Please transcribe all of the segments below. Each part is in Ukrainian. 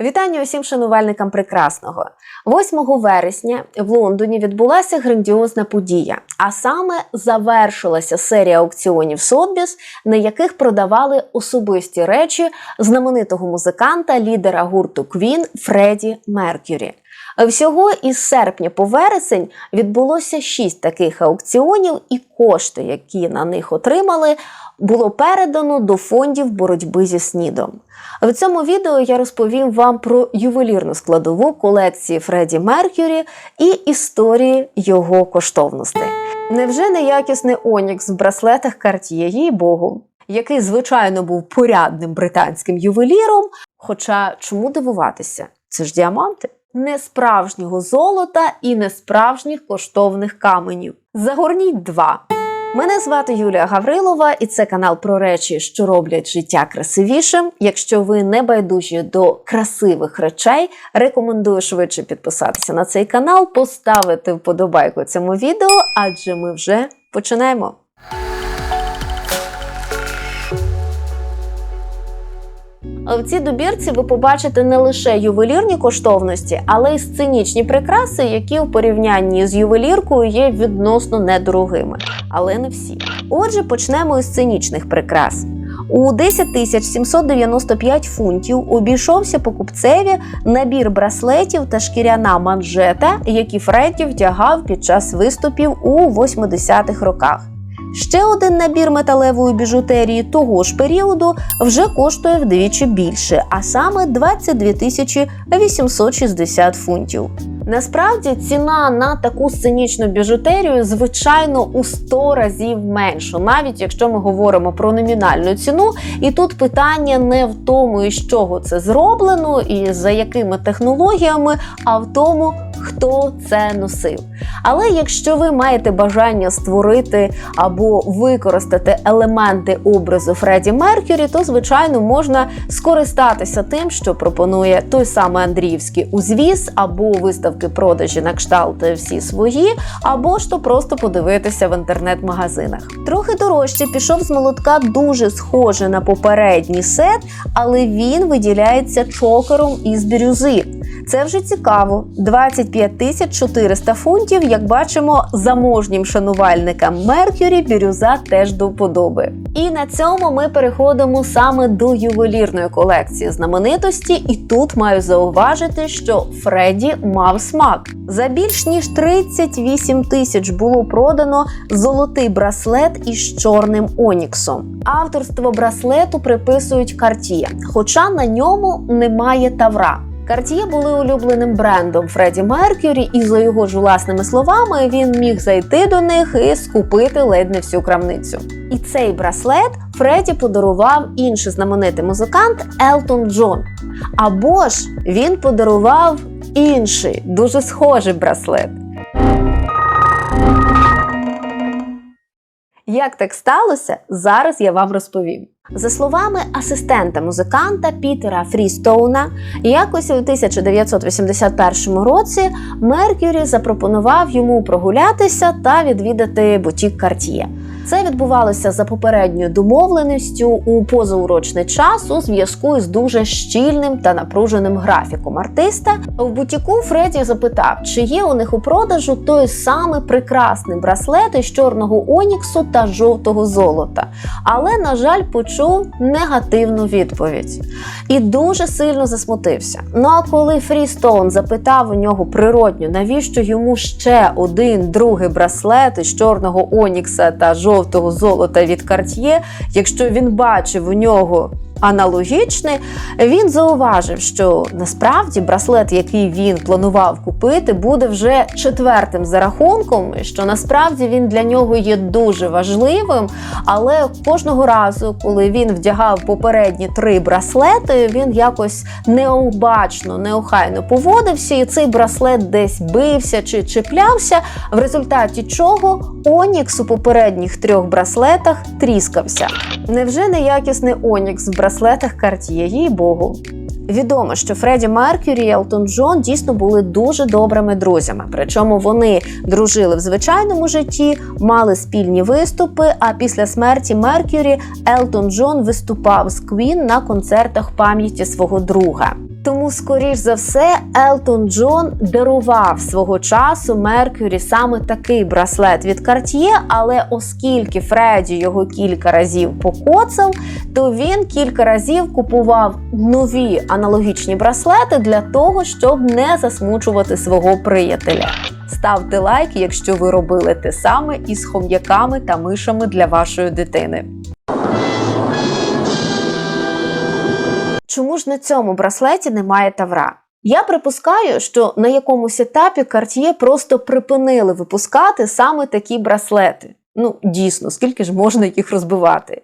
Вітання усім шанувальникам прекрасного. 8 вересня в Лондоні відбулася грандіозна подія, а саме завершилася серія аукціонів Сотбіс, на яких продавали особисті речі знаменитого музиканта, лідера гурту Квін Фредді Меркюрі. Всього із серпня по вересень відбулося шість таких аукціонів, і кошти, які на них отримали, було передано до фондів боротьби зі снідом. В цьому відео я розповім вам про ювелірну складову колекції Фредді Меркюрі і історії його коштовностей. Невже неякісний Онікс в браслетах Cartier, їй Богу, який, звичайно, був порядним британським ювеліром. Хоча чому дивуватися? Це ж діаманти. Не справжнього золота і не справжніх коштовних каменів. Загорніть два. Мене звати Юлія Гаврилова, і це канал про речі, що роблять життя красивішим. Якщо ви не байдужі до красивих речей, рекомендую швидше підписатися на цей канал, поставити вподобайку цьому відео, адже ми вже починаємо. В цій добірці ви побачите не лише ювелірні коштовності, але й сценічні прикраси, які у порівнянні з ювеліркою є відносно недорогими, але не всі. Отже, почнемо із сценічних прикрас. У 10 тисяч 795 фунтів обійшовся покупцеві набір браслетів та шкіряна манжета, які Фредді вдягав під час виступів у 80-х роках. Ще один набір металевої біжутерії того ж періоду вже коштує вдвічі більше, а саме 22 тисячі 860 фунтів. Насправді ціна на таку сценічну біжутерію, звичайно, у 100 разів менша, навіть якщо ми говоримо про номінальну ціну. І тут питання не в тому, із чого це зроблено і за якими технологіями, а в тому, хто це носив. Але якщо ви маєте бажання створити або використати елементи образу Фредді Меркюрі, то звичайно можна скористатися тим, що пропонує той самий Андріївський узвіз, або виставки продажі на кшталт всі свої, або ж то просто подивитися в інтернет-магазинах. Трохи дорожче пішов з молотка дуже схоже на попередній сет, але він виділяється чокером із бірюзи. Це вже цікаво. 25 тисяч 400 фунтів, як бачимо, заможнім шанувальникам Меркюрі бірюза теж до вподоби. І на цьому ми переходимо саме до ювелірної колекції знаменитості, і тут маю зауважити, що Фредді мав смак. За більш ніж 38 тисяч було продано золотий браслет із чорним оніксом. Авторство браслету приписують Cartier, хоча на ньому немає тавра. Cartier були улюбленим брендом Фредді Меркюрі, і за його ж власними словами він міг зайти до них і скупити ледь не всю крамницю. І цей браслет Фредді подарував інший знаменитий музикант Елтон Джон. Або ж він подарував інший, дуже схожий браслет. Як так сталося, зараз я вам розповім. За словами асистента музиканта Пітера Фрістоуна, якось у 1981 році Меркюрі запропонував йому прогулятися та відвідати бутік Cartier. Це відбувалося за попередньою домовленістю у позаурочний час у зв'язку із дуже щільним та напруженим графіком артиста. В бутіку Фредді запитав, чи є у них у продажу той самий прекрасний браслет із чорного оніксу та жовтого золота. Але, на жаль, почув негативну відповідь і дуже сильно засмутився. Ну а коли Фрістоун запитав у нього природньо, навіщо йому ще один другий браслет із чорного онікса та жовтого золота від Cartier, якщо він бачив у нього аналогічний, він зауважив, що насправді браслет, який він планував купити, буде вже четвертим за рахунком, що насправді він для нього є дуже важливим. Але кожного разу, коли він вдягав попередні три браслети, він якось необачно, неохайно поводився, і цей браслет десь бився чи чіплявся, в результаті чого Онікс у попередніх трьох браслетах тріскався. Невже неякісний Онікс в браслетах Cartier, їй Богу? Відомо, що Фредді Меркюрі і Елтон Джон дійсно були дуже добрими друзями. Причому вони дружили в звичайному житті, мали спільні виступи. А після смерті Меркюрі Елтон Джон виступав з Квін на концертах пам'яті свого друга. Тому, скоріш за все, Елтон Джон дарував свого часу Меркюрі саме такий браслет від Cartier, але оскільки Фредді його кілька разів покоцав, то він кілька разів купував нові аналогічні браслети для того, щоб не засмучувати свого приятеля. Ставте лайк, якщо ви робили те саме із хом'яками та мишами для вашої дитини. Чому ж на цьому браслеті немає тавра? Я припускаю, що на якомусь етапі Cartier просто припинили випускати саме такі браслети. Ну, дійсно, скільки ж можна їх розбивати?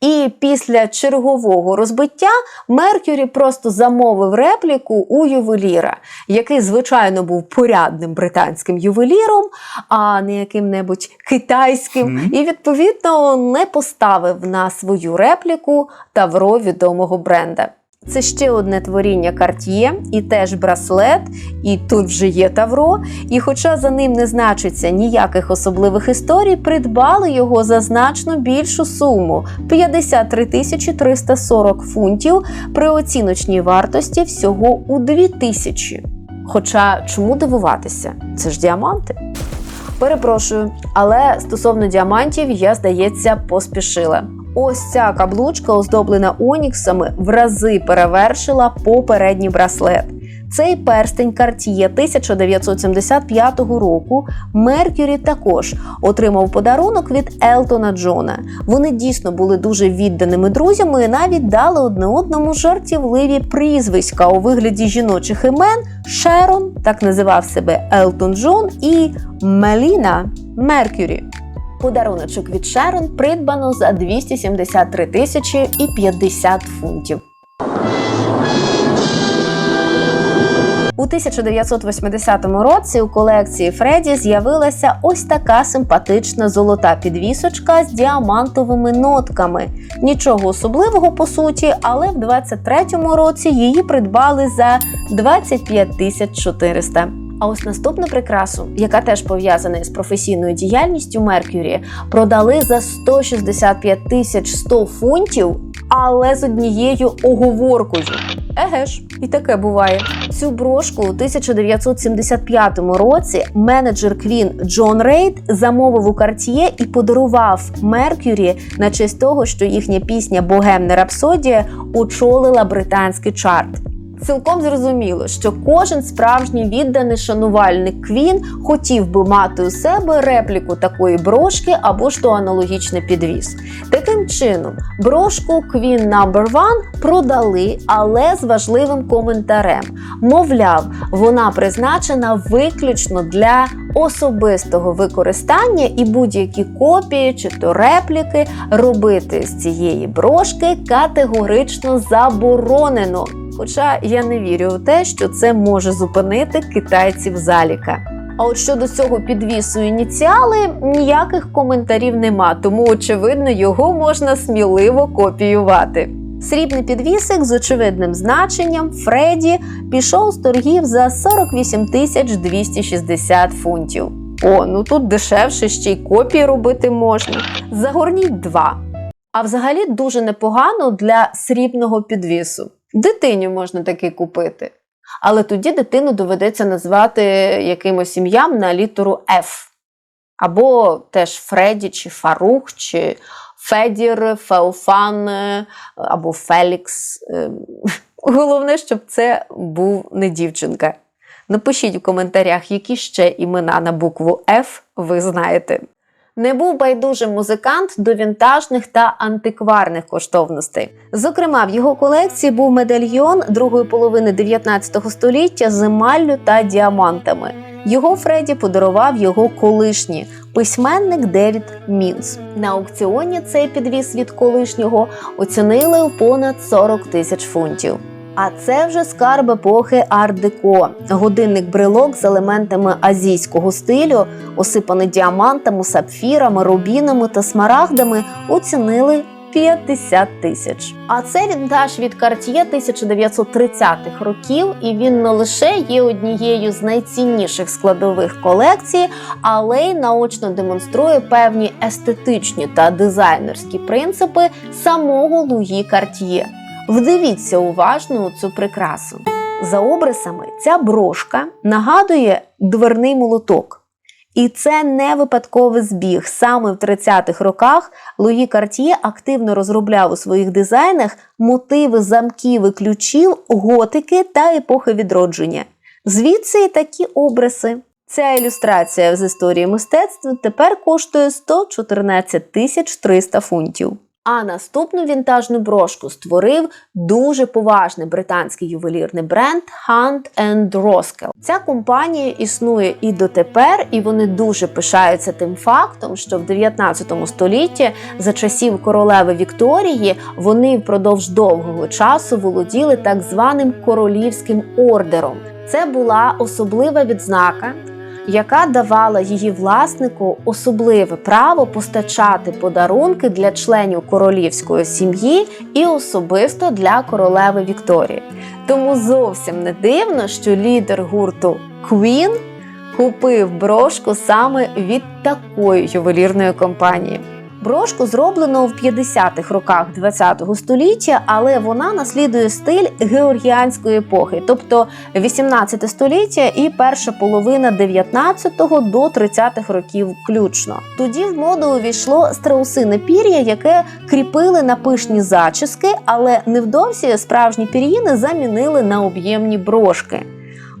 І після чергового розбиття Меркюрі просто замовив репліку у ювеліра, який, звичайно, був порядним британським ювеліром, а не яким-небудь китайським, і відповідно не поставив на свою репліку тавро відомого бренда. Це ще одне творіння Cartier, і теж браслет, і тут вже є Тавро. І хоча за ним не значиться ніяких особливих історій, придбали його за значно більшу суму 53 тисячі 340 фунтів при оціночній вартості всього у 2 тисячі. Хоча чому дивуватися? Це ж діаманти. Перепрошую, але стосовно діамантів, я, здається, поспішила. Ось ця каблучка, оздоблена оніксами, в рази перевершила попередній браслет. Цей перстень Cartier 1975 року Меркюрі також отримав подарунок від Елтона Джона. Вони дійсно були дуже відданими друзями і навіть дали одне одному жартівливі прізвиська у вигляді жіночих імен Шерон, так називав себе Елтон Джон, і Меліна Меркюрі. Подаруночок від Шерон придбано за 273 тисячі і 50 фунтів. У 1980 році у колекції Фредді з'явилася ось така симпатична золота підвісочка з діамантовими нотками. Нічого особливого по суті, але в 23-му році її придбали за 25 тисяч 400. А ось наступну прикрасу, яка теж пов'язана з професійною діяльністю Меркюрі, продали за 165 тисяч 100 фунтів, але з однією оговоркою. Еге ж, і таке буває. Цю брошку у 1975 році менеджер Квін Джон Рейд замовив у Cartier і подарував Меркюрі на честь того, що їхня пісня Богемна Рапсодія очолила британський чарт. Цілком зрозуміло, що кожен справжній відданий шанувальник Квін хотів би мати у себе репліку такої брошки або ж то аналогічний підвіз. Таким чином, брошку Queen Number One продали, але з важливим коментарем. Мовляв, вона призначена виключно для особистого використання і будь-які копії чи то репліки робити з цієї брошки категорично заборонено. Хоча я не вірю у те, що це може зупинити китайців заліка. А от щодо цього підвісу ініціали ніяких коментарів нема, тому очевидно його можна сміливо копіювати. Срібний підвісик з очевидним значенням Фредді пішов з торгів за 48 тисяч 260 фунтів. О, ну тут дешевше ще й копії робити можна. Загорніть два. А взагалі дуже непогано для срібного підвісу. Дитині можна такий купити. Але тоді дитину доведеться назвати якимось ім'ям на літеру F. Або теж Фредді, чи Фарух, чи Федір, Феофан, е, або Фелікс. Е, Головне, щоб це був не дівчинка. Напишіть у коментарях, які ще імена на букву F ви знаєте. Не був байдужим музикант до вінтажних та антикварних коштовностей. Зокрема, в його колекції був медальйон другої половини 19 століття з емаллю та діамантами. Його Фредді подарував його колишній письменник Девід Мінс. На аукціоні цей підвіз від колишнього оцінили понад 40 тисяч фунтів. А це вже скарб епохи арт-деко. Годинник брелок з елементами азійського стилю, осипаний діамантами, сапфірами, рубінами та смарагдами, оцінили 50 тисяч. А це вінтаж від Cartier 1930-х років, і він не лише є однією з найцінніших складових колекції, але й наочно демонструє певні естетичні та дизайнерські принципи самого Луї Cartier. Вдивіться уважно у цю прикрасу. За обрисами, ця брошка нагадує дверний молоток. І це не випадковий збіг. Саме в 30-х роках Луї Карт'є активно розробляв у своїх дизайнах мотиви замків і ключів, готики та епохи відродження. Звідси і такі обриси. Ця ілюстрація з історії мистецтва тепер коштує 114 тисяч 300 фунтів. А наступну вінтажну брошку створив дуже поважний британський ювелірний бренд Hunt Roskell. Ця компанія існує і дотепер, і вони дуже пишаються тим фактом, що в 19 столітті за часів королеви Вікторії вони впродовж довгого часу володіли так званим королівським ордером. Це була особлива відзнака яка давала її власнику особливе право постачати подарунки для членів королівської сім'ї і особисто для королеви Вікторії. Тому зовсім не дивно, що лідер гурту Queen купив брошку саме від такої ювелірної компанії. Брошку зроблено в 50-х роках ХХ століття, але вона наслідує стиль георгіанської епохи, тобто 18 століття і перша половина 19-го до 30-х років включно. Тоді в моду увійшло страусине пір'я, яке кріпили на пишні зачіски, але невдовзі справжні пір'їни замінили на об'ємні брошки.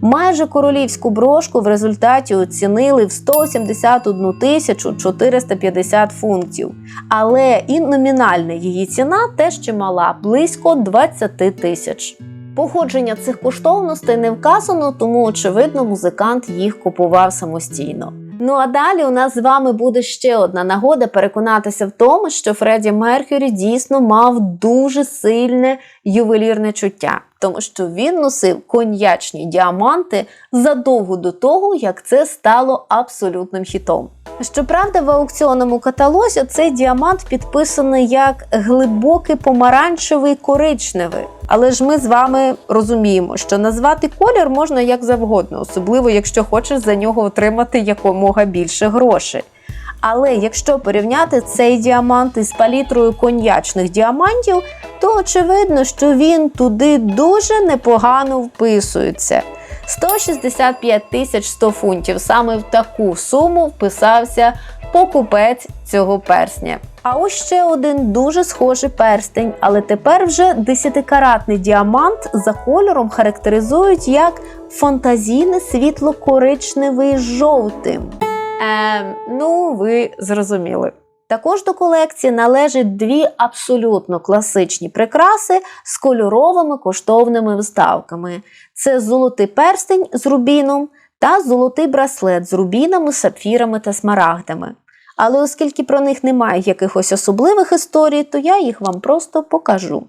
Майже королівську брошку в результаті оцінили в 171 тисячу 450 фунтів. Але і номінальна її ціна теж чимала близько 20 тисяч. Походження цих коштовностей не вказано, тому очевидно музикант їх купував самостійно. Ну а далі у нас з вами буде ще одна нагода переконатися в тому, що Фредді Меркюрі дійсно мав дуже сильне ювелірне чуття, тому що він носив коньячні діаманти задовго до того, як це стало абсолютним хітом. Щоправда, в аукціонному каталозі цей діамант підписаний як глибокий помаранчевий коричневий. Але ж ми з вами розуміємо, що назвати колір можна як завгодно, особливо якщо хочеш за нього отримати якомога більше грошей. Але якщо порівняти цей діамант із палітрою коньячних діамантів, то очевидно, що він туди дуже непогано вписується. 165 тисяч 100 фунтів. Саме в таку суму вписався покупець цього персня. А ось ще один дуже схожий перстень, але тепер вже десятикаратний діамант за кольором характеризують як фантазійне світло-коричневий жовтим. Ем, ну, ви зрозуміли. Також до колекції належать дві абсолютно класичні прикраси з кольоровими коштовними вставками: це золотий перстень з рубіном та золотий браслет з рубінами, сапфірами та смарагдами. Але оскільки про них немає якихось особливих історій, то я їх вам просто покажу.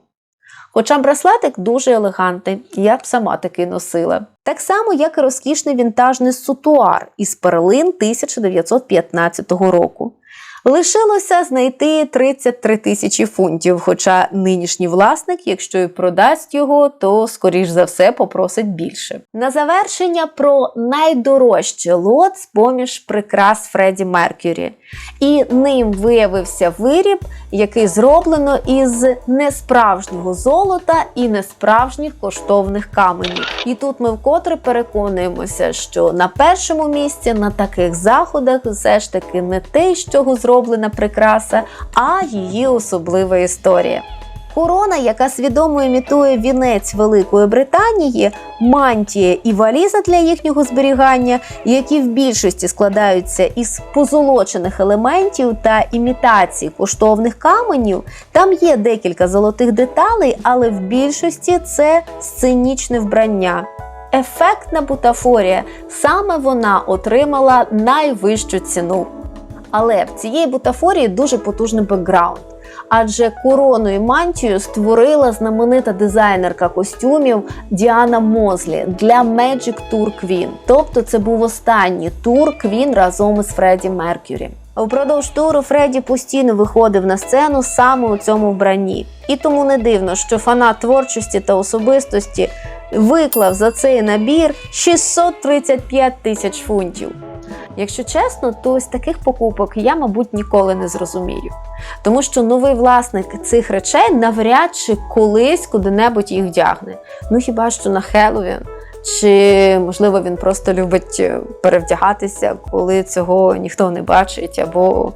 Хоча браслетик дуже елегантний, я б сама такий носила. Так само, як і розкішний вінтажний сутуар із перлин 1915 року. Лишилося знайти 33 тисячі фунтів. Хоча нинішній власник, якщо і продасть його, то скоріш за все попросить більше. На завершення про найдорожчий лот з поміж прикрас Фредді Меркюрі. І ним виявився виріб, який зроблено із несправжнього золота і несправжніх коштовних каменів. І тут ми вкотре переконуємося, що на першому місці на таких заходах все ж таки не те, з чого зроблена прикраса, а її особлива історія. Корона, яка свідомо імітує вінець Великої Британії, мантія і валіза для їхнього зберігання, які в більшості складаються із позолочених елементів та імітацій коштовних каменів. Там є декілька золотих деталей, але в більшості це сценічне вбрання. Ефектна бутафорія саме вона отримала найвищу ціну. Але в цієї бутафорії дуже потужний бекграунд. Адже корону і мантію створила знаменита дизайнерка костюмів Діана Мозлі для Magic Tour Queen. Тобто це був останній тур Queen разом із Фредді Меркюрі. Упродовж туру Фредді постійно виходив на сцену саме у цьому вбранні. І тому не дивно, що фанат творчості та особистості виклав за цей набір 635 тисяч фунтів. Якщо чесно, то ось таких покупок я, мабуть, ніколи не зрозумію. Тому що новий власник цих речей навряд чи колись куди-небудь їх вдягне. Ну хіба що на Хеллоуін. Чи можливо він просто любить е, перевдягатися, коли цього ніхто не бачить, або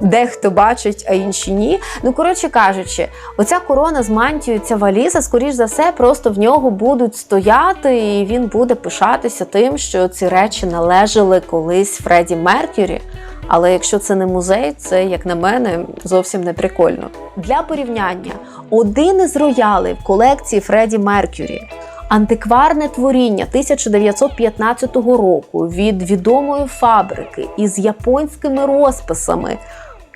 дехто бачить, а інші ні. Ну, коротше кажучи, оця корона з мантією, ця валіза, скоріш за все, просто в нього будуть стояти, і він буде пишатися тим, що ці речі належали колись Фредді Меркюрі. Але якщо це не музей, це, як на мене, зовсім не прикольно. Для порівняння, один із роялів колекції Фредді Меркюрі. Антикварне творіння 1915 року від відомої фабрики із японськими розписами.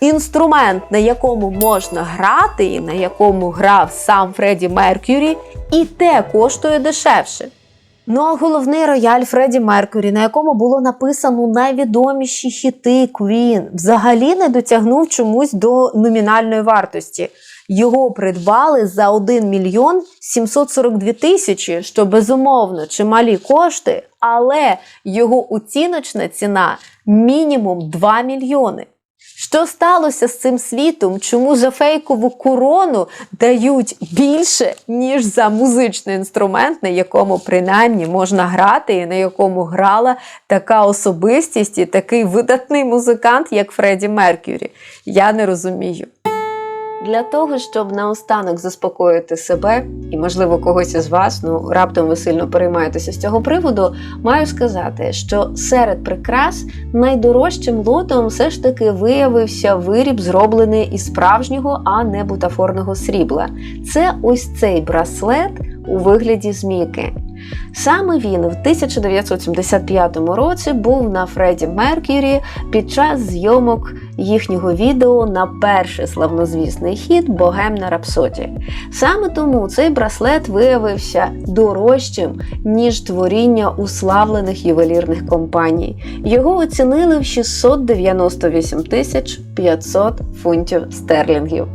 Інструмент, на якому можна грати, і на якому грав сам Фредді Меркюрі, і те коштує дешевше. Ну а головний рояль Фредді Меркюрі, на якому було написано найвідоміші хіти Queen, взагалі не дотягнув чомусь до номінальної вартості. Його придбали за 1 мільйон 742 тисячі, що безумовно чималі кошти, але його оціночна ціна мінімум 2 мільйони. Що сталося з цим світом? Чому за фейкову корону дають більше, ніж за музичний інструмент, на якому принаймні можна грати, і на якому грала така особистість і такий видатний музикант, як Фредді Меркюрі? Я не розумію. Для того, щоб наостанок заспокоїти себе і, можливо, когось із вас, ну раптом ви сильно переймаєтеся з цього приводу, маю сказати, що серед прикрас найдорожчим лотом все ж таки виявився виріб, зроблений із справжнього, а не бутафорного срібла. Це ось цей браслет у вигляді змійки. Саме він в 1975 році був на Фредді Меркюрі під час зйомок їхнього відео на перший славнозвісний хіт Богемна Рапсоді. Саме тому цей браслет виявився дорожчим, ніж творіння уславлених ювелірних компаній. Його оцінили в 698 тисяч 500 фунтів стерлінгів.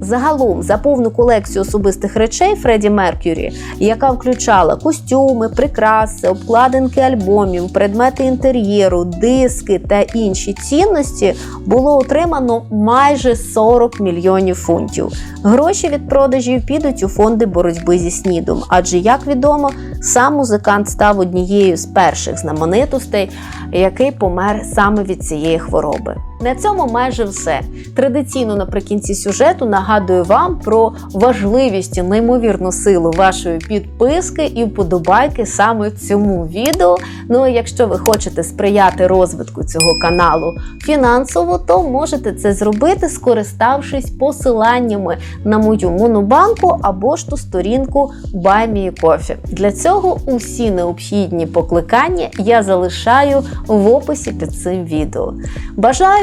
Загалом за повну колекцію особистих речей Фредді Меркюрі, яка включала костюми, прикраси, обкладинки альбомів, предмети інтер'єру, диски та інші цінності, було отримано майже 40 мільйонів фунтів. Гроші від продажів підуть у фонди боротьби зі снідом, адже, як відомо, сам музикант став однією з перших знаменитостей, який помер саме від цієї хвороби. На цьому майже все. Традиційно наприкінці сюжету нагадую вам про важливість і неймовірну силу вашої підписки і вподобайки саме цьому відео. Ну а якщо ви хочете сприяти розвитку цього каналу фінансово, то можете це зробити, скориставшись посиланнями на мою монобанку або ж ту сторінку BuyMeCoffee. Для цього усі необхідні покликання я залишаю в описі під цим відео.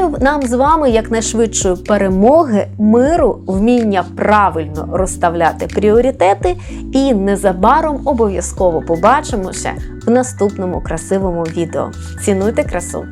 Бажаю нам з вами якнайшвидшої перемоги, миру, вміння правильно розставляти пріоритети, і незабаром обов'язково побачимося в наступному красивому відео. Цінуйте красу!